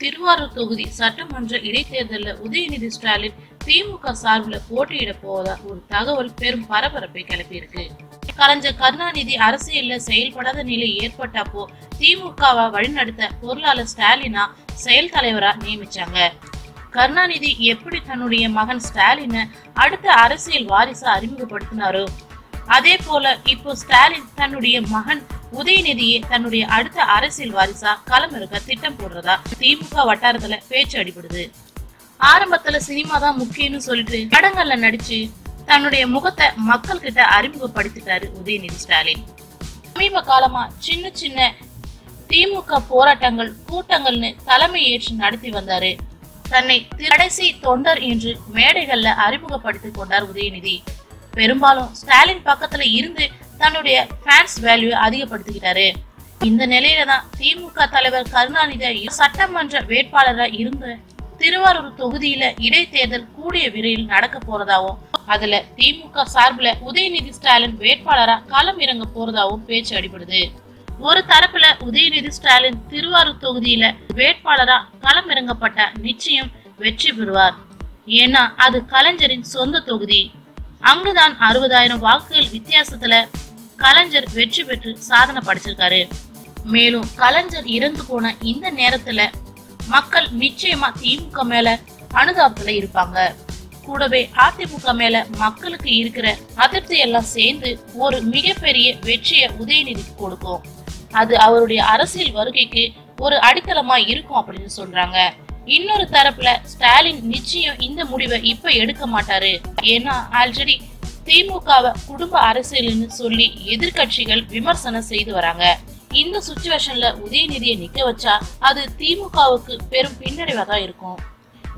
திருவாரூர் தொகுதி சட்டமன்ற இடைத்தேர்தலில் உதயநிதி ஸ்டாலின் திமுக சார்பில் போட்டியிட போவதா ஒரு தகவல் பெரும் பரபரப்பை கிளப்பியிருக்கு. கலைஞர் கருணாநிதி அரசியல்ல செயல்படாத நிலை ஏற்பட்டப்போ திமுகவை வழிநடத்த பொருளாளர் ஸ்டாலினா செயல் தலைவரா நியமிச்சாங்க. கருணாநிதி எப்படி தன்னுடைய மகன் ஸ்டாலினை அடுத்த அரசியல் வாரிசா அறிமுகப்படுத்தினாரோ? அதே போல இப்போ ஸ்டாலின் தன்னுடைய மகன் உதயநிதியை தன்னுடைய அடுத்த அரசியல் வாரிசா களமிறக்க திட்டம் போடுறதா திமுக வட்டாரத்துல பேச்சு அடிபடுது. ஆரம்பத்துல சினிமா தான் முக்கியம்னு சொல்லிட்டு படங்கள்ல நடிச்சு தன்னுடைய முகத்தை மக்கள் கிட்ட அறிமுகப்படுத்திட்டாரு உதயநிதி ஸ்டாலின். சமீப காலமா சின்ன சின்ன திமுக போராட்டங்கள் கூட்டங்கள்னு தலைமை ஏற்று நடத்தி வந்தாரு. தன்னை கடைசி தொண்டர் என்று மேடைகள்ல அறிமுகப்படுத்திக் கொண்டார் உதயநிதி. பெரும்பாலும் ஸ்டாலின் பக்கத்துல இருந்து தன்னுடைய ஃபேன்ஸ் வேல்யூ அதிகப்படுத்திக்கிட்டாரு இந்த நிலையில தான் திமுக தலைவர் கருணாநிதி சட்டமன்ற வேட்பாளரா இருந்த திருவாரூர் தொகுதியில இடைத்தேர்தல் கூடிய விரைவில் நடக்க போறதாவும் அதுல திமுக சார்பில் உதயநிதி ஸ்டாலின் வேட்பாளரா களம் இறங்க போறதாவும் பேச்சு அடிபடுது. ஒரு தரப்புல உதயநிதி ஸ்டாலின் திருவாரூர் தொகுதியில வேட்பாளரா களம் இறங்கப்பட்ட நிச்சயம் வெற்றி பெறுவார். ஏன்னா அது கலைஞரின் சொந்த தொகுதி. அங்குதான் அறுபதாயிரம் வாக்குகள் வித்தியாசத்துல கலைஞர் வெற்றி பெற்று சாதனை படைச்சிருக்காரு. மேலும் கலைஞர் இறந்து போன இந்த நேரத்துல மக்கள் நிச்சயமா திமுக மேல அனுதாபத்துல இருப்பாங்க. கூடவே அதிமுக மேல மக்களுக்கு இருக்கிற அதிருப்தி எல்லாம் சேர்ந்து ஒரு மிகப்பெரிய வெற்றியை உதயநிதிக்கு கொடுக்கும். அது அவருடைய அரசியல் வருகைக்கு ஒரு அடித்தளமா இருக்கும் அப்படின்னு சொல்றாங்க. இன்னொரு தரப்புல ஸ்டாலின் நிச்சயம் இந்த முடிவை இப்ப எடுக்க மாட்டாரு. ஏன்னா ஆல்ரெடி திமுகவை குடும்ப அரசியல்னு சொல்லி எதிர்க்கட்சிகள் விமர்சனம் செய்து வராங்க. இந்த சுச்சுவேஷன்ல உதயநிதியை நிக்க வச்சா அது திமுகவுக்கு பெரும் பின்னடைவா தான் இருக்கும்.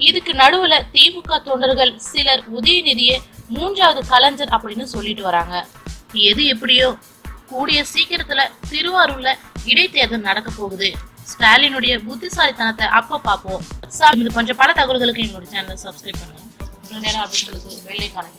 இதுக்கு நடுவுல திமுக தொண்டர்கள் சிலர் உதயநிதியை மூன்றாவது கலைஞர் அப்படின்னு சொல்லிட்டு வராங்க. எது எப்படியோ கூடிய சீக்கிரத்துல திருவாரூர்ல இடைத்தேர்தல் நடக்க போகுது. ஸ்டாலினுடைய புத்திசாலித்தனத்தை அப்ப பார்ப்போம். சார் இது கொஞ்சம் பல தகவல்களுக்கு என்னுடைய சேனலை சப்ஸ்கிரைப் பண்ணுங்க. நேரம் அப்படின்னு சொல்லுது வெள்ளை காணும்